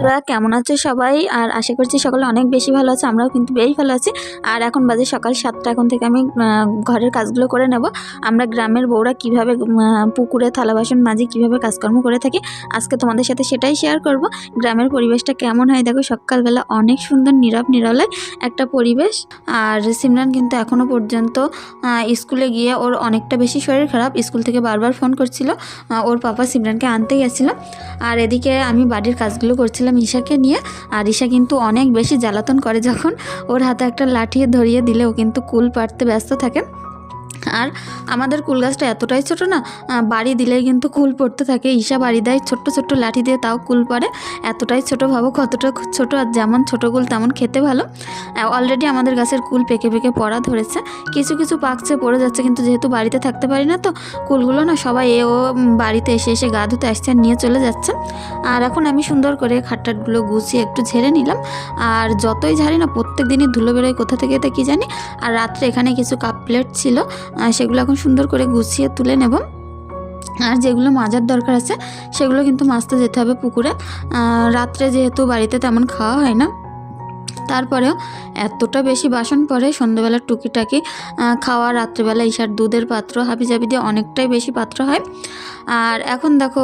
তোরা কেমন আছো সবাই? আর আশা করছি সকলে অনেক বেশি ভালো আছে, আমরাও কিন্তু বেশ ভালো আছি। আর এখন বাজে সকাল সাতটা, এখন থেকে আমি ঘরের কাজগুলো করে নেব। আমরা গ্রামের বউরা কীভাবে পুকুরে থালা বাসন মাঝে কীভাবে কাজকর্ম করে থাকি, আজকে তোমাদের সাথে সেটাই শেয়ার করব। গ্রামের পরিবেশটা কেমন হয়? দেখো, সকালবেলা অনেক সুন্দর, নীরব নিরলে একটা পরিবেশ। আর সিমরান কিন্তু এখনও পর্যন্ত স্কুলে গিয়ে ওর অনেকটা বেশি শরীর খারাপ। স্কুল থেকে বারবার ফোন করছিল ওর পাপা সিমরানকে আনতে গেছিল। আর এদিকে আমি বাড়ির কাজগুলো করছিলাম। ঈশাকে নিয়ে, আর ঈশা কিন্তু অনেক বেশি জ্বালাতন করে যখন। ওর হাতে একটা লাঠিয়ে ধরিয়ে দিলে ও কিন্তু কুল পাড়তে ব্যস্ত থাকে। আর আমাদের কুল গাছটা এতটাই ছোট না বাড়ি দিলেই কিন্তু কুল পড়তে থাকে। ঈশা বাড়ি দেয় ছোট্ট ছোট্ট লাঠি দিয়ে, তাও কুল পড়ে। এতটাই ছোট ভাবো কতটা ছোট আর যেমন ছোট কুল তেমন খেতে ভালো। অলরেডি আমাদের গাছের কুল পেকে পেকে পড়া ধরেছে। কিছু কিছু পাকছে পড়ে যাচ্ছে, কিন্তু যেহেতু বাড়িতে থাকতে পারি না তো, কুলগুলো না সবাই এ ও বাড়িতে এসে এসে গা ধুতে আসছে আর নিয়ে চলে যাচ্ছে। আর এখন আমি সুন্দর করে খাটটাটগুলো গুছিয়ে একটু ঝেড়ে নিলাম। আর যতই ঝাড়ি না, প্রত্যেক দিনই ধুলো বেরোয় কোথা থেকে তা কী জানি। আর রাত্রে এখানে কিছু কাপ প্লেট ছিল সেগুলো এখন সুন্দর করে গুছিয়ে তুলে নেব। আর যেগুলো মাজার দরকার আছে, সেগুলো কিন্তু মাছতে যেতে হবে পুকুরে। রাত্রে যেহেতু বাড়িতে তেমন খাওয়া হয় না। তারপরেও এতটা বেশি বাসন পরে সন্ধ্যেবেলার টুকিটাকি খাওয়া, রাত্রেবেলা ঈশার দুধের পাত্র হাবিজাবি দিয়ে অনেকটাই বেশি পাত্র হয়। আর এখন দেখো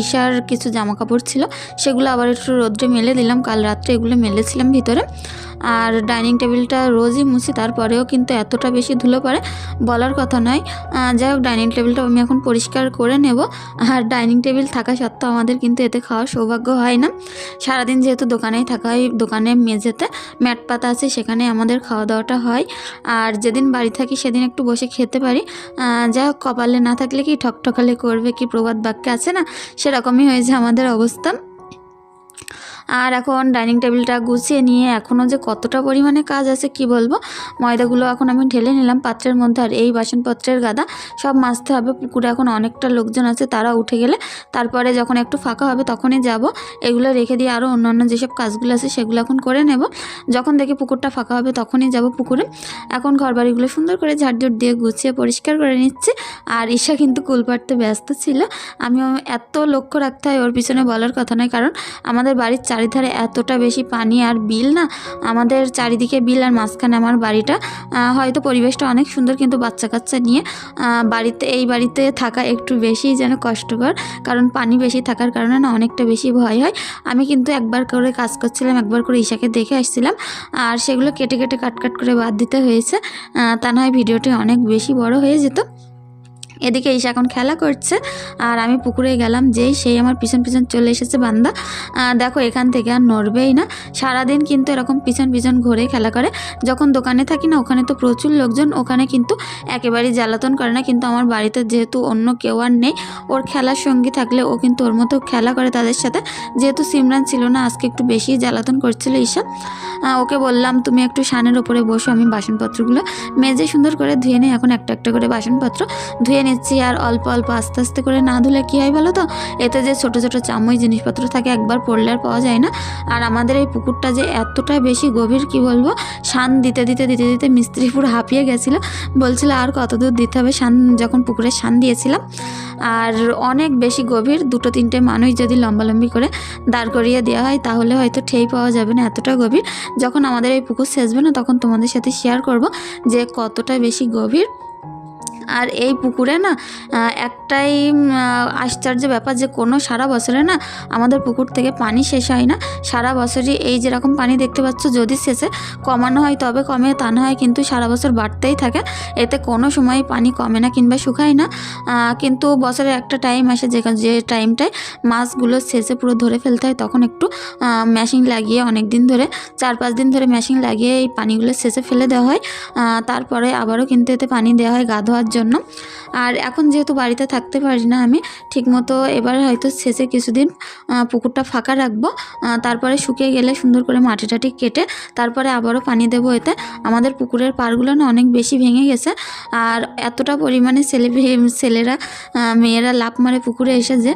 ঈশার কিছু জামা কাপড় ছিল, সেগুলো আবার একটু রোদ্রে মেলে দিলাম, কাল রাত্রে এগুলো মেলেছিলাম ভিতরে। আর ডাইনিং টেবিলটা রোজই মুছি, তারপরেও কিন্তু এতটা বেশি ধুলো পড়ে বলার কথা নয়। যাই হোক, ডাইনিং টেবিলটা আমি এখন পরিষ্কার করে নেব। আর ডাইনিং টেবিল থাকা সত্ত্বেও আমাদের কিন্তু এতে খাওয়ার সৌভাগ্য হয় না। সারাদিন যেহেতু দোকানেই থাকা হয়, দোকানে মেঝেতে ম্যাট পাতা আছে, সেখানে আমাদের খাওয়া দাওয়াটা হয়। আর যেদিন বাড়ি থাকি সেদিন একটু বসে খেতে পারি। যা কপালে না থাকলে কি ঠকঠকালে করবে, কি প্রবাদ বাক্যে আছে না? সেরকমই হয়েছে আমাদের অবস্থা আর এখন ডাইনিং টেবিলটা গুছিয়ে নিয়ে এখনও যে কতটা পরিমাণে কাজ আছে কি বলব? ময়দাগুলো এখন আমি ঢেলে নিলাম পাত্রের মধ্যে আর এই বাসনপত্রের গাদা সব মাজতে হবে। পুকুরে এখন অনেকটা লোকজন আছে তারা উঠে গেলে তারপরে যখন একটু ফাঁকা হবে তখনই যাব। এগুলো রেখে দিয়ে আরও অন্যান্য যেসব কাজগুলো আছে সেগুলো এখন করে নেব। যখন দেখি পুকুরটা ফাঁকা হবে তখনই যাব পুকুরে। এখন ঘরবাড়িগুলো সুন্দর করে ঝাড়ঝুট দিয়ে গুছিয়ে পরিষ্কার করে নিচ্ছে। আর ঈশা কিন্তু কুল পাড়তে ব্যস্ত ছিল। আমিও এত লক্ষ্য রাখতে হয় ওর পিছনে বলার কথা নয়, কারণ আমাদের বাড়ির চারিধারে এতটা বেশি পানি আর বিল না, আমাদের চারিদিকে বিল আর মাঝখানে আমার বাড়িটা হয়তো পরিবেশটা অনেক সুন্দর কিন্তু বাচ্চা কাচ্চা নিয়ে বাড়িতে, এই বাড়িতে থাকা একটু বেশি যেন কষ্টকর, কারণ পানি বেশি থাকার কারণে না অনেকটা বেশি ভয় হয়। আমি কিন্তু একবার করে কাজ করছিলাম, একবার করে ঈশাকে দেখে আসছিলাম, আর সেগুলো কেটে কেটে, কাট কাট করে বাদ দিতে হয়েছে তা নয় ভিডিওটি অনেক বেশি বড় হয়ে যেত। এদিকে ঈশা এখন খেলা করছে, আর আমি পুকুরে গেলাম যেই সেই আমার পিছন পিছন চলে এসেছে বান্দা। দেখো এখান থেকে আর নড়বেই না। সারাদিন কিন্তু এরকম পিছন পিছন ঘুরে খেলা করে। যখন দোকানে থাকি না, ওখানে তো প্রচুর লোকজন, ওখানে কিন্তু একেবারেই জ্বালাতন করে না। কিন্তু আমার বাড়িতে যেহেতু অন্য কেউ আর নেই, ওর খেলার সঙ্গী থাকলে ও কিন্তু ওর মতো খেলা করে তাদের সাথে। যেহেতু সিমরান ছিল না, আজকে একটু বেশি জ্বালাতন করছিল ঈশা। ওকে বললাম, তুমি একটু সানের ওপরে বসো, আমি বাসনপত্রগুলো মেজে সুন্দর করে ধুয়ে নিই, এখন একটা একটা করে বাসনপত্র ধুয়ে নিচ্ছি আর অল্প অল্প আস্তে আস্তে করে না ধুলে কী হয় বলো তো? এতে যে ছোট ছোট চামচ জিনিসপত্র থাকে একবার পড়লে আর পাওয়া যায় না। আর আমাদের এই পুকুরটা যে এতটা বেশি গভীর, কি বলব? শান দিতে দিতে দিতে দিতে মিস্ত্রি পুরো হাঁপিয়ে গেছিল। বলছিল আর কত দূর দিতে হবে? শান যখন পুকুরে শান দিয়েছিলাম। আর অনেক বেশি গভীর, দুটো তিনটে মানুষ যদি লম্বালম্বি করে দাঁড় করিয়ে দেওয়া হয়, তাহলে হয়তো ঠেই পাওয়া যাবে না এতটা গভীর। যখন আমাদের এই পুকুর সেচবে না, তখন তোমাদের সাথে শেয়ার করব যে কতটা বেশি গভীর আর এই পুকুরে না একটাই আশ্চর্য ব্যাপার যে কোনো সারা বছরে না আমাদের পুকুর থেকে পানি শেষ হয় না। সারা বছরই এই যেরকম পানি দেখতে পাচ্ছ যদি শেষে কমানো হয় তবে কমে, তা না হয় কিন্তু সারা বছর বাড়তেই থাকে। এতে কোনো সময় পানি কমে না কিংবা শুকায় না। কিন্তু বছরের একটা টাইম আসে যে যে টাইমটায় মাছগুলো শেষে পুরো ধরে ফেলতে হয়, তখন একটু মেশিন লাগিয়ে অনেক দিন ধরে, চার পাঁচ দিন ধরে মেশিন লাগিয়ে এই পানিগুলো শেষে ফেলে দেওয়া হয়। তারপরে আবারও কিন্তু এতে পানি দেওয়া হয়, গা ধোয়ার জন্য। আর এখন যেহেতু বাড়িতে থাকতে পারি না আমি, ঠিকমতো এবার হয়তো শেষে কিছুদিন পুকুরটা ফাঁকা রাখব তারপরে শুকিয়ে গেলে সুন্দর করে মাটি টাটি কেটে তারপরে আবারও পানি দেবো এতে। আমাদের পুকুরের পাড়গুলো না অনেক বেশি ভেঙে গেছে। আর এতটা পরিমাণে ছেলে ছেলেরা মেয়েরা লাফ মারে পুকুরে এসে যে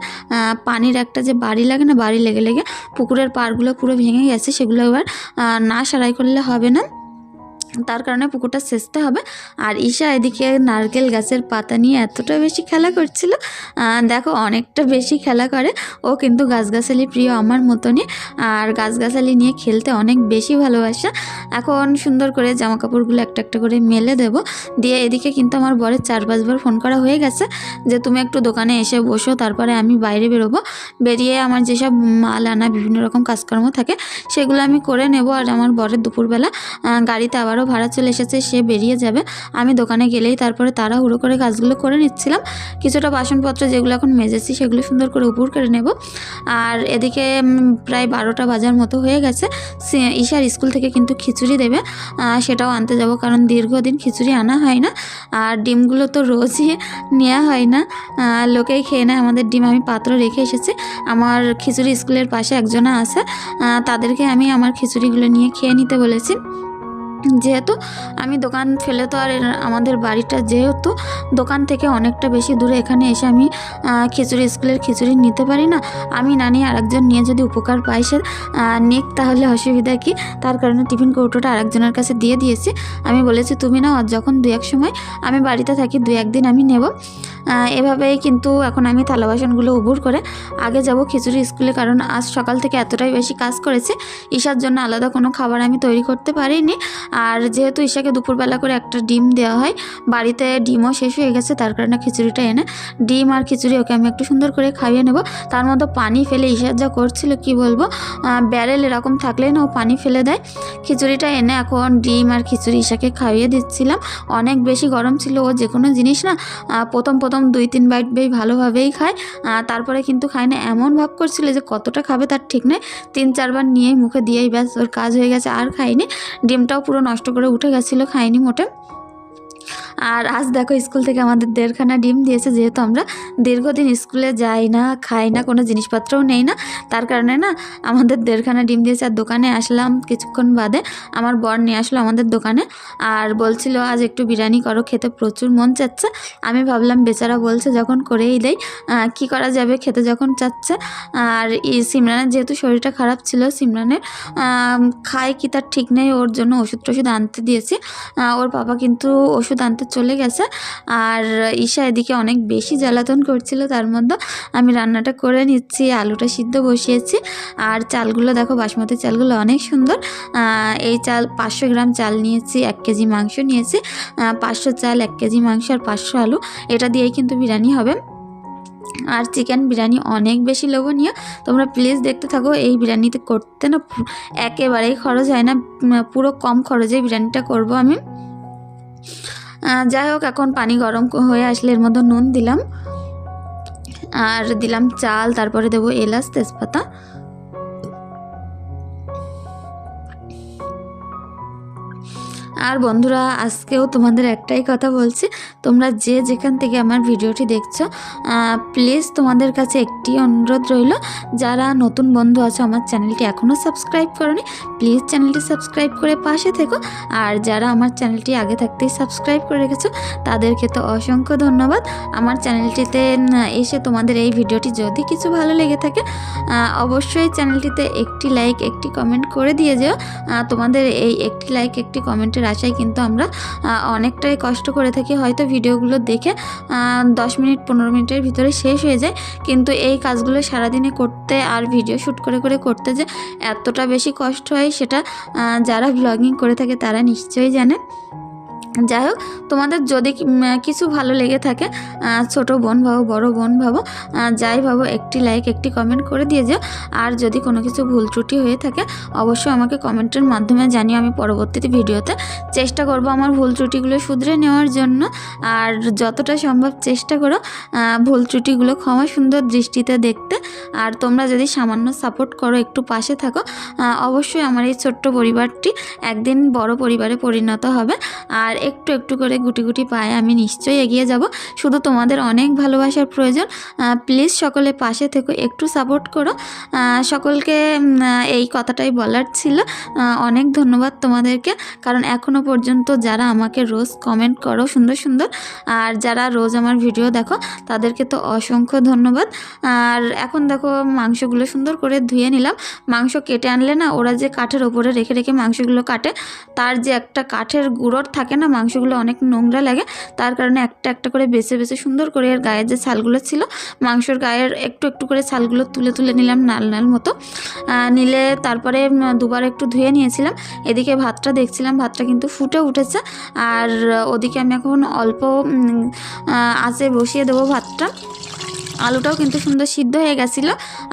পানির একটা যে বাড়ি লাগে না, বাড়ি লেগে লেগে পুকুরের পাড়গুলো পুরো ভেঙে গেছে, সেগুলো এবার না সারাই করলে হবে না। তার কারণে পুকুরটা সেচতে হবে। আর ঈশা এদিকে নারকেল গাছের পাতা নিয়ে এতটা বেশি খেলা করছিল দেখো অনেকটা বেশি খেলা করে। ও কিন্তু গাছগাছালি প্রিয় আমার মতনই। আর গাছগাছালি নিয়ে খেলতে অনেক বেশি ভালোবাসে। এখন সুন্দর করে জামা কাপড়গুলো একটা একটা করে মেলে দেব। দিয়ে এদিকে কিন্তু আমার বরের চার পাঁচবার ফোন করা হয়ে গেছে যে, তুমি একটু দোকানে এসে বসো, তারপরে আমি বাইরে বেরোবো। বেরিয়ে আমার যেসব মাল আনা বিভিন্ন রকম কাজকর্ম থাকে, সেগুলো আমি করে নেব। আর আমার বরের দুপুরবেলা গাড়িতে গাড়িতে আবারও ভাড়া চলে এসেছে, সে বেরিয়ে যাবে। আমি দোকানে গেলেই তারপরে তারা হুড়ো করে কাজগুলো করে নিচ্ছিলাম। কিছুটা বাসনপত্র যেগুলো এখন মেজেছি সেগুলো সুন্দর করে উপর করে নেব। আর এদিকে প্রায় বারোটা বাজার মতো হয়ে গেছে। ঈশার স্কুল থেকে কিন্তু খিচুড়ি দেবে। সেটাও আনতে যাব কারণ দীর্ঘদিন খিচুড়ি আনা হয় না। আর ডিমগুলো তো রোজই নেওয়া হয় না। লোকেই খেয়ে নেয়। আমাদের ডিম আমি পাত্র রেখে এসেছি। আমার খিচুড়ি স্কুলের পাশে একজনা আছে। তাদেরকে আমি আমার খিচুড়িগুলো নিয়ে খেয়ে নিতে বলেছি। যেহেতু আমি দোকান ফেলে তো আর আমাদের বাড়িটা যেহেতু দোকান থেকে অনেকটা বেশি দূরে, এখানে এসে আমি খিচুড়ি স্কুলের খিচুড়ি নিতে পারি না। আমি না নিয়ে আরেকজন নিয়ে যদি উপকার পাই সে নিক তাহলে অসুবিধা কি? তার কারণে টিফিন কৌটোটা আরেকজনের কাছে দিয়ে দিয়েছি। আমি বলেছি, তুমি না যখন দু এক সময় আমি বাড়িতে থাকি দু একদিন আমি নেব। এভাবেই কিন্তু এখন আমি থালা বাসনগুলো উবুর করে আগে যাব খিচুড়ি স্কুলে, কারণ আজ সকাল থেকে এতটাই বেশি কাজ করেছে। ঈশার জন্য আলাদা কোনো খাবার আমি তৈরি করতে পারিনি। আর যেহেতু ঈশাকে দুপুরবেলা করে একটা ডিম দেওয়া হয়, বাড়িতে ডিমও শেষ হয়ে গেছে, তার কারণে খিচুড়িটা এনে ডিম আর খিচুড়ি ওকে আমি একটু সুন্দর করে খাইয়ে নেব। তার মধ্যে পানি ফেলে ঈশার যা করছিল, কি বলব ব্যারেল এরকম থাকলেই না ও পানি ফেলে দেয়। খিচুড়িটা এনে এখন ডিম আর খিচুড়ি ঈশাকে খাইয়ে দিচ্ছিলাম। অনেক বেশি গরম ছিল, ও যে কোনো জিনিস না প্রথম প্রথম প্রথম দুই, তিন বাইট বেশ ভালোভাবেই খায়। তারপরে কিন্তু খায় না, এমন ভাব করছিল যে কতটা খাবে তার ঠিক নেই তিন, চারবার নিয়েই মুখে দিয়েই ব্যাস, ওর কাজ হয়ে গেছে, আর খাইনি ডিমটাও পুরো নষ্ট করে উঠে গেছিল খাইনি মোটে। আর আজ দেখো স্কুল থেকে আমাদের দেড়খানা ডিম দিয়েছে, যেহেতু আমরা দীর্ঘদিন স্কুলে যাই না, খাই না, কোনো জিনিসপত্রও নেই না, তার কারণে না আমাদের দেড়খানা ডিম দিয়েছে আর দোকানে আসলাম কিছুক্ষণ বাদে। আমার বর নিয়ে আসলো আমাদের দোকানে আর বলছিল, আজ একটু বিরিয়ানি করো, খেতে প্রচুর মন চাচ্ছে। আমি ভাবলাম, বেচারা বলছে, যখন করেই দেয় কি করা যাবে খেতে যখন চাচ্ছে? আর সিমরানের যেহেতু শরীরটা খারাপ ছিল, সিমরানের খায় কি তার ঠিক নেই, ওর জন্য ওষুধ টষুধ আনতে দিয়েছি। ওর বাবা কিন্তু ওষুধ আনতে চলে গেছে। আর ঈশা এদিকে অনেক বেশি জ্বালাতন করছিল, তার মধ্যে আমি রান্নাটা করে নিচ্ছি, আলুটা সিদ্ধ বসিয়েছি। আর চালগুলো দেখো, বাসমতি চালগুলো অনেক সুন্দর। এই চাল পাঁচশো গ্রাম চাল নিয়েছি, এক কেজি মাংস নিয়েছি। পাঁচশো চাল, এক কেজি মাংস আর পাঁচশো আলু। এটা দিয়েই কিন্তু বিরিয়ানি হবে। আর চিকেন বিরিয়ানি অনেক বেশি লোভনীয়। তোমরা প্লিজ দেখতে থাকো, এই বিরিয়ানিতে করতে না একেবারেই খরচ হয় না। পুরো কম খরচে বিরিয়ানিটা করব আমি। যাই হোক, এখন পানি গরম হয়ে আসলে এর মধ্যে নুন দিলাম। আর দিলাম চাল, তারপরে দেবো এলাচ তেজপাতা। আর বন্ধুরা, আজকেও তোমাদের একটাই কথা বলছি। তোমরা যে যেখান থেকে আমার ভিডিওটি দেখছ প্লিজ তোমাদের কাছে একটি অনুরোধ রইল। যারা নতুন বন্ধু আছো, আমার চ্যানেলটি এখনও সাবস্ক্রাইব করনি প্লিজ চ্যানেলটি সাবস্ক্রাইব করে পাশে থেকো। আর যারা আমার চ্যানেলটি আগে থাকতেই সাবস্ক্রাইব করে রেখেছো, তাদেরকে তো অসংখ্য ধন্যবাদ। আমার চ্যানেলটিতে এসে তোমাদের এই ভিডিওটি যদি কিছু ভালো লেগে থাকে অবশ্যই চ্যানেলটিতে একটি লাইক একটি কমেন্ট করে দিয়ে যেও। তোমাদের এই একটি লাইক একটি কমেন্টের আশায় কিন্তু আমরা অনেকটাই কষ্ট করে থাকি। হয়তো ভিডিওগুলো দেখে দশ মিনিট, পনেরো মিনিটের ভিতরে শেষ হয়ে যায়। কিন্তু এই কাজগুলো সারাদিনে করতে আর ভিডিও শ্যুট করে করে করতে যে এতটা বেশি কষ্ট হয় সেটা যারা ব্লগিং করে থাকে তারা নিশ্চয়ই জানে। যাই হোক, তোমাদের যদি কিছু ভালো লেগে থাকে ছোট বোন ভাবো, বড় বোন ভাবো যাই ভাবো, একটি লাইক একটি কমেন্ট করে দিয়ে যাও। আর যদি কোনো কিছু ভুল ত্রুটি হয়ে থাকে, অবশ্যই আমাকে কমেন্টের মাধ্যমে জানিয়ে আমি পরবর্তীতে ভিডিওতে চেষ্টা করব আমার ভুল ত্রুটিগুলো শুধরে নেওয়ার জন্য। আর যতটা সম্ভব চেষ্টা করো ভুল ত্রুটিগুলো ক্ষমা সুন্দর দৃষ্টিতে দেখতে। আর তোমরা যদি সামান্য সাপোর্ট করো, একটু পাশে থাকো অবশ্যই আমার এই ছোট্ট পরিবারটি একদিন বড় পরিবারে পরিণত হবে। আর একটু একটু করে গুটি গুটি পায়ে আমি নিশ্চয়ই এগিয়ে যাব। শুধু তোমাদের অনেক ভালোবাসার প্রয়োজন। প্লিজ সকলে পাশে থেকো, একটু সাপোর্ট করো। সকলকে এই কথাটাই বলার ছিল। অনেক ধন্যবাদ তোমাদেরকে। কারণ এখনও পর্যন্ত যারা আমাকে রোজ কমেন্ট করো, সুন্দর সুন্দর, আর যারা রোজ আমার ভিডিও দেখো, তাদেরকে তো অসংখ্য ধন্যবাদ। আর এখন দেখো, মাংসগুলো সুন্দর করে ধুয়ে নিলাম। মাংস কেটে আনলে না, ওরা যে কাঠের ওপরে রেখে রেখে মাংসগুলো কাটে, তার যে একটা কাঠের গুঁড়োর থাকে না মাংসগুলো অনেক নোংরা লাগে, তার কারণে একটা একটা করে বেছে বেছে সুন্দর করে এর গায়ের যে ছালগুলো ছিল, মাংসর গায়ের একটু একটু করে ছালগুলো তুলে তুলে নিলাম নাল নাল মতো। নিলে তারপরে দুবার একটু ধুয়ে নিয়েছিলাম, এদিকে ভাতটা দেখছিলাম, ভাতটা কিন্তু ফুটে উঠেছে, আর ওদিকে আমি এখন অল্প আঁচে বসিয়ে দেবো ভাতটা। আলুটাও কিন্তু সুন্দর সিদ্ধ হয়ে গেছিল।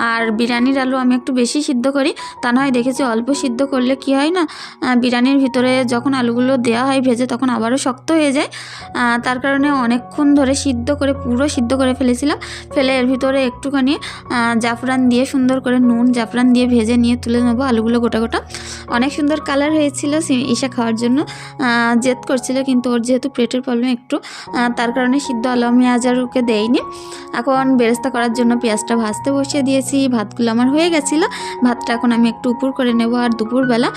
আর বিরিয়ানির আলু আমি একটু বেশি সিদ্ধ করি। তা নয়, দেখেছি অল্প সিদ্ধ করলে কি হয় না বিরিয়ানির ভিতরে যখন আলুগুলো দেওয়া হয় ভেজে তখন আবারও শক্ত হয়ে যায়। তার কারণে অনেকক্ষণ ধরে সিদ্ধ করে, পুরো সিদ্ধ করে ফেলেছিলাম। ফেলে এর ভিতরে একটুখানি জাফরান দিয়ে সুন্দর করে নুন জাফরান দিয়ে ভেজে নিয়ে তুলে নেব আলুগুলো গোটা গোটা। অনেক সুন্দর কালার হয়েছিল ঈশা খাওয়ার জন্য। জেদ করছিল কিন্তু ওর যেহেতু পেটের প্রবলেম একটু তার কারণে সিদ্ধ আলু আমি আজ আর ওকে দেইনি। এখন বেরেস্তা করার জন্য পেঁয়াজটা ভাজতে বসিয়ে দিয়েছি। ভাতগুলো আমার হয়ে গেছিল। ভাতটা এখন আমি একটু উপর করে নেব আর দুপুরবেলা।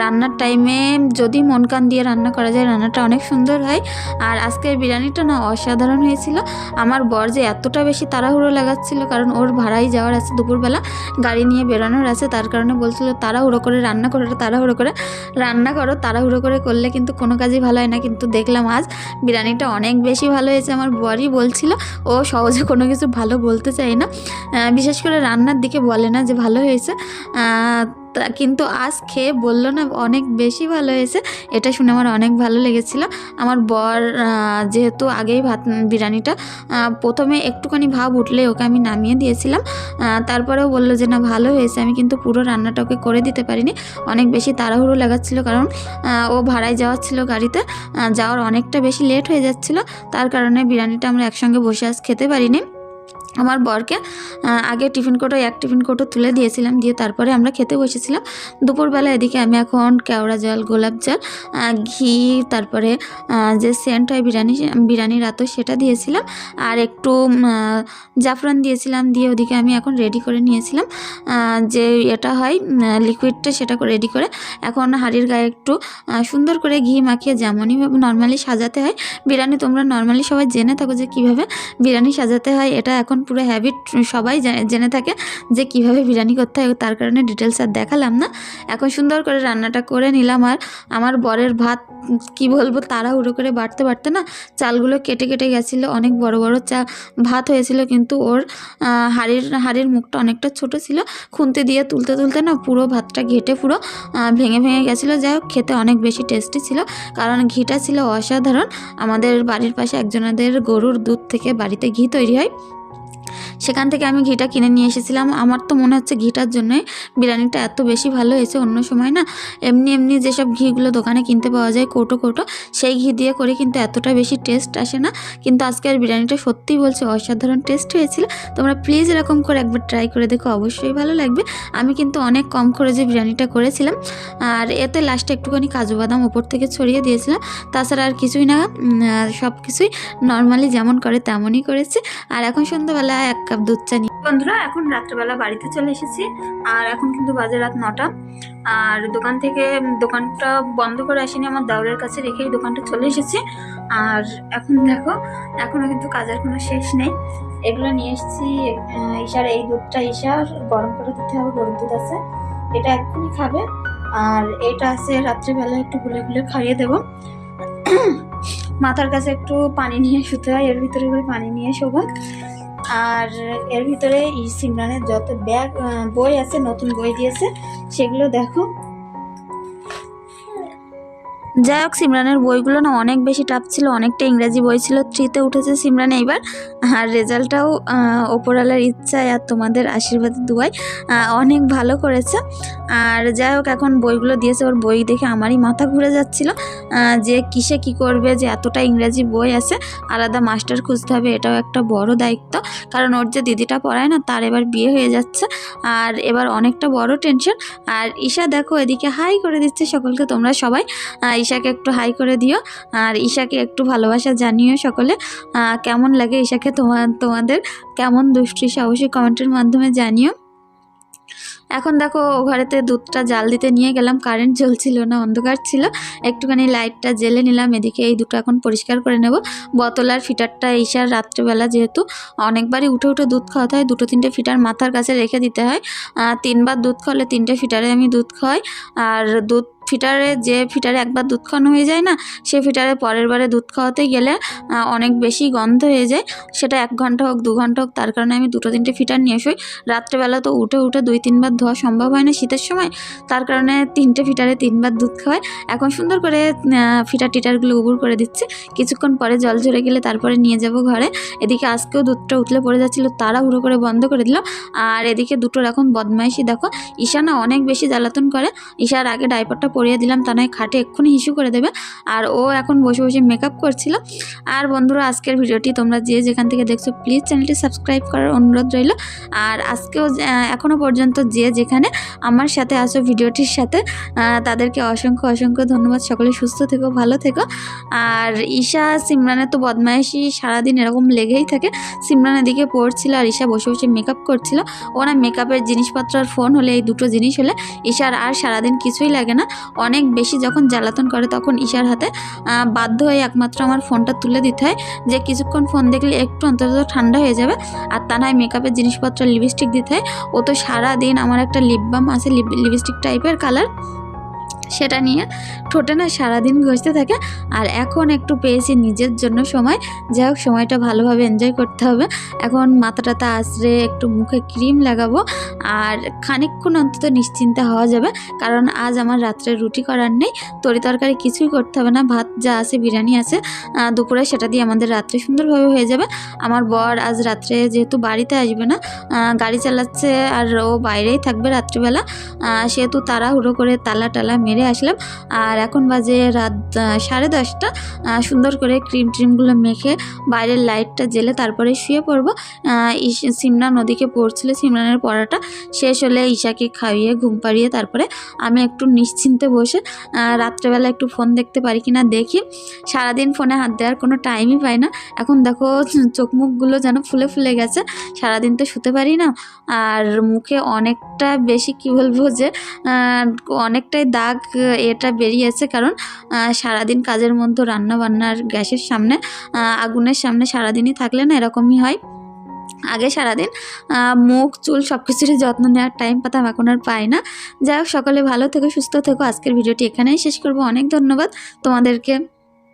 রান্নার টাইমে যদি মন কান দিয়ে রান্না করা যায়, রান্নাটা অনেক সুন্দর হয়। আর আজকের বিরিয়ানিটা না অসাধারণ হয়েছিল। আমার বর যে এতটা বেশি তাড়াহুড়ো লাগাচ্ছিল, কারণ ওর ভাড়াই যাওয়ার আছে দুপুরবেলা, গাড়ি নিয়ে বেরোনোর আছে, তার কারণে বলছিল, তাড়াহুড়ো করে রান্না করো, তাড়াহুড়ো করে রান্না করো, তাড়াহুড়ো করে করলে কিন্তু কোনো কাজই ভালো হয় না। কিন্তু দেখলাম আজ বিরিয়ানিটা অনেক বেশি ভালো হয়েছে। আমার বরই বলছিল, ও সহজে কোনো কিছু ভালো বলতে চায় না। বিশেষ করে রান্নার দিকে বলে না যে ভালো হয়েছে। তা কিন্তু আজ খেয়ে বলল না, অনেক বেশি ভালো হয়েছে। এটা শুনে আমার অনেক ভালো লেগেছিলো। আমার বর যেহেতু আগেই ভাত, বিরিয়ানিটা প্রথমে একটুখানি ভাব উঠলে ওকে আমি নামিয়ে দিয়েছিলাম। তারপরেও বলল যে, না, ভালো হয়েছে। আমি কিন্তু পুরো রান্নাটা ওকে করে দিতে পারিনি। অনেক বেশি তাড়াহুড়ো লাগাচ্ছিল কারণ ও ভাড়ায় যাওয়ার ছিল গাড়িতে। যাওয়ার অনেকটা বেশি লেট হয়ে যাচ্ছিল। তার কারণে বিরিয়ানিটা আমরা একসঙ্গে বসে আজ খেতে পারিনি। আমার বরকে আগে টিফিন কোটো, এক টিফিন কোটো তুলে দিয়েছিলাম, দিয়ে তারপরে আমরা খেতে বসেছিলাম। দুপুরবেলা এদিকে আমি এখন কেওড়া জল, গোলাপ জল ঘি, তারপরে যে সেন্ট হয় বিরিয়ানি বিরিয়ানির আতো সেটা দিয়েছিলাম, আর একটু জাফরান দিয়েছিলাম, দিয়ে ওদিকে আমি এখন রেডি করে নিয়েছিলাম। যে এটা হয় লিকুইডটা সেটা রেডি করে, এখন হাঁড়ির গায়ে একটু সুন্দর করে ঘি মাখিয়ে যেমনই নর্মালি সাজাতে হয়। বিরিয়ানি তোমরা নর্মালি সবাই জেনে থাকো যে কীভাবে বিরিয়ানি সাজাতে হয়, এটা এখন পুরো হ্যাবিট সবাই জেনে থাকে যে কীভাবে বিরিয়ানি করতে হয়, তার কারণে ডিটেলস আর দেখালাম না। এখন সুন্দর করে রান্নাটা করে নিলাম আর আমার বরের ভাত কি বলব, তাড়াহুড়ো করে বাড়তে বাড়তে না চালগুলো কেটে কেটে গেছিল। অনেক বড় বড় চা, ভাত হয়েছিল কিন্তু ওর হাঁড়ির হাঁড়ির মুখটা অনেকটা ছোট ছিল। খুন্তি দিয়ে তুলতে তুলতে না পুরো ভাতটা ঘেটে পুরো ভেঙে ভেঙে গেছিল। যাই হোক, খেতে অনেক বেশি টেস্টি ছিল কারণ ঘিটা ছিল অসাধারণ। আমাদের বাড়ির পাশে একজনাদের গরুর দুধ থেকে বাড়িতে ঘি তৈরি হয়। সেখান থেকে আমি ঘিটা কিনে নিয়ে এসেছিলাম। আমার তো মনে হচ্ছে ঘিটার জন্যই বিরিয়ানিটা এত বেশি ভালো হয়েছে অন্য সময় না। এমনি এমনি যেসব ঘিগুলো দোকানে কিনতে পাওয়া যায় কৌটো কৌটো, সেই ঘি দিয়ে করে কিন্তু এতটা বেশি টেস্ট আসে না। কিন্তু আজকের বিরিয়ানিটা সত্যিই বলছে অসাধারণ টেস্ট হয়েছিল। তোমরা প্লিজ এরকম করে একবার ট্রাই করে দেখো, অবশ্যই ভালো লাগবে। আমি কিন্তু অনেক কম খরচে বিরিয়ানিটা করেছিলাম। আর এতে লাস্টে একটুখানি কাজু বাদাম ওপর থেকে ছড়িয়ে দিয়েছিলাম। তাছাড়া আর কিছুই না সব কিছুই নর্মালি যেমন করে তেমনই করেছি। আর এখন সন্ধ্যাবেলা এক কাপ দুধ চা নিই। বন্ধুরা, এখন রাত্রেবেলা বাড়িতে চলে এসেছি, আর এখন কিন্তু বাজে রাত নটা। আর দোকান থেকে, দোকানটা বন্ধ করে আসিনি, আমার দাউরের কাছে রেখেই দোকানটা চলে এসেছি। আর এখন দেখো এখনও কিন্তু কাজের কোনো শেষ নেই। এগুলো নিয়ে এসেছি ঈশার এই দুধটা, ঈশার গরম করে দিতে হবে, গরুর দুধ আছে। এটা এক্ষুনি খাবে, আর এটা আছে রাত্রিবেলা একটু গুলে গুলে খাইয়ে দেবো। মাথার কাছে একটু পানি নিয়ে শুতে হয়, এর ভিতরে করে পানি নিয়ে শোবো। আর এর ভিতরে সিমরানের যত ব্যাগ বই আছে, নতুন বই দিয়েছে, সেগুলো দেখো। যাই হোক, সিমরানের বইগুলো না অনেক বেশি টাফ ছিল, অনেকটা ইংরাজি বই ছিল, থ্রিতে উঠেছে সিমরান এইবার। আর রেজাল্টটাও ওপরওয়ালার ইচ্ছায় আর তোমাদের আশীর্বাদ দুয়ায় অনেক ভালো করেছে। আর যাই হোক, এখন বইগুলো দিয়েছে। ওর বই দেখে আমারই মাথা ঘুরে যাচ্ছিল যে কিসে কি করবে, যে এতটা ইংরেজি বই আছে, আলাদা মাস্টার খুঁজতে হবে, এটাও একটা বড় দায়িত্ব। কারণ ওর যে দিদিটা পড়ায় না, তার এবার বিয়ে হয়ে যাচ্ছে, আর এবার অনেকটা বড় টেনশন আর ঈশা দেখো, এদিকে হাই করে দিচ্ছে সকলকে, তোমরা সবাই। ঈশাকে একটু হাই করে দিও, আর ঈশাকে একটু ভালোবাসা জানিও সকলে। কেমন লাগে ঈশাকে তোমার তোমাদের? কেমন দুষ্টি অবশ্যই কমেন্টের মাধ্যমে জানিও। এখন দেখো ও ঘরেতে দুধটা জাল দিতে নিয়ে গেলাম কারেন্ট জ্বলছিল না, অন্ধকার ছিল। একটুখানি লাইটটা জেলে নিলাম, এদিকে এই দুটো এখন পরিষ্কার করে নেব। বোতল আর ফিটারটা এইসার রাত্রেবেলা যেহেতু অনেকবারই উঠে উঠে দুধ খাওয়াতে হয়, দুটো তিনটে ফিটার মাথার কাছে রেখে দিতে হয়। তিনবার দুধ খাওয়ালে তিনটে ফিটারে আমি দুধ খাওয়াই, আর দুধ ফিটারে, যে ফিটারে একবার দুধ খাওয়ানো হয়ে যায় না, সে ফিটারে পরের বারে দুধ খাওয়াতে গেলে অনেক বেশি গন্ধ হয়ে যায়। সেটা এক ঘণ্টা হোক, দু ঘণ্টা হোক, তার কারণে আমি দুটো তিনটে ফিটার নিয়ে আসি রাত্রেবেলা তো উঠে উঠে দুই তিনবার ধোয়া সম্ভব হয় না শীতের সময়, তার কারণে তিনটে ফিটারে তিনবার দুধ খাওয়াই। এখন সুন্দর করে ফিটার টিটারগুলো উবুর করে দিচ্ছি। কিছুক্ষণ পরে জল ঝরে গেলে তারপরে নিয়ে যাব ঘরে। এদিকে আজকেও দুধটা উতলে পড়ে যাচ্ছিল তারা হুড়ো করে বন্ধ করে দিলাম। আর এদিকে দুটোর এখন বদমাইশি, দেখো, ঈশা না অনেক বেশি জ্বালাতন করে। ঈশার আগে ডাইপারটা পরিয়ে দিলাম, তা নয়, খাটে এক্ষুনি হিসু করে দেবে। আর ও এখন বসে বসে মেকআপ করছিল। আর বন্ধুরা, আজকের ভিডিওটি তোমরা যে যেখান থেকে দেখছ প্লিজ চ্যানেলটি সাবস্ক্রাইব করার অনুরোধ রইল। আর আজকেও এখনও পর্যন্ত যে যেখানে আমার সাথে আসো ভিডিওটির সাথে তাদেরকে অসংখ্য অসংখ্য ধন্যবাদ। সকলে সুস্থ থেকো, ভালো থেকো। আর ঈশা, সিমরানের তো বদমাইশি সারাদিন এরকম লেগেই থাকে। সিমরান এদিকে পড়ছিল আর ঈশা বসে বসে মেকআপ করছিল। ওরা মেকআপের জিনিসপত্র আর ফোন হলে, এই দুটো জিনিস হলে ঈশার আর সারাদিন কিছুই লাগে না। অনেক বেশি যখন জ্বালাতন করে তখন ঈশার হাতে বাধ্য হয়ে একমাত্র আমার ফোনটা তুলে দিতে হয়। যে কিছুক্ষণ ফোন দেখলে একটু অন্তত ঠান্ডা হয়ে যাবে আর তা নয় মেকআপের জিনিসপত্র লিপস্টিক দিতে হয়। ও তো সারাদিন আমার একটা লিপ বাম আছে লিপস্টিক টাইপের কালার সেটা নিয়ে ঠোঁটে না সারাদিন ঘষতে থাকে আর এখন একটু পেয়েছি নিজের জন্য সময়। যাই হোক, সময়টা ভালোভাবে এনজয় করতে হবে। এখন মাথাটাতে আশ্রে একটু মুখে ক্রিম লাগাবো আর খানিকক্ষণ অন্তত নিশ্চিন্তে হওয়া যাবে। কারণ আজ আমার রাত্রে রুটি করার নেই, তরি তরকারি কিছুই করতে হবে না। ভাত যা আছে, বিরিয়ানি আছে দুপুরে সেটা দিয়ে আমাদের রাত্রে সুন্দরভাবে হয়ে যাবে। আমার বর আজ রাত্রে যেহেতু বাড়িতে আসবে না গাড়ি চালাচ্ছে আর ও বাইরেই থাকবে রাত্রিবেলা সেহেতু তাড়াহুড়ো করে তালা টালা মেরে আসলাম। আর এখন বাজে রাত সাড়ে দশটা। সুন্দর করে ক্রিম ট্রিমগুলো মেখে বাইরের লাইটটা জেলে তারপরে শুয়ে পড়ব। সিমরান ওদিকে পড়ছিল, সিমরানের পড়াটা শেষ হলে ঈশাকে খাইয়ে ঘুম পাড়িয়ে তারপরে আমি একটু নিশ্চিন্তে বসে রাত্রেবেলা একটু ফোন দেখতে পারি কি না দেখি। সারাদিন ফোনে হাত দেওয়ার কোনো টাইমই পাই না। এখন দেখো, চোখ মুখগুলো যেন ফুলে ফুলে গেছে। সারাদিন তো শুতে পারি না। আর মুখে অনেকটা বেশি কি বলব যে অনেকটাই দাগ এটা বেরিয়েছে কারণ সারাদিন কাজের মধ্যে রান্না বান্নার গ্যাসের সামনে আগুনের সামনে সারাদিনই থাকলে না এরকমই হয়। আগে সারাদিন মুখ, চুল সব কিছুরই যত্ন নেওয়ার টাইম পাতাম, এখন আর পাই না। যাই হোক, সকলে ভালো থেকো, সুস্থ থেকো। আজকের ভিডিওটি এখানেই শেষ করব। অনেক ধন্যবাদ তোমাদেরকে।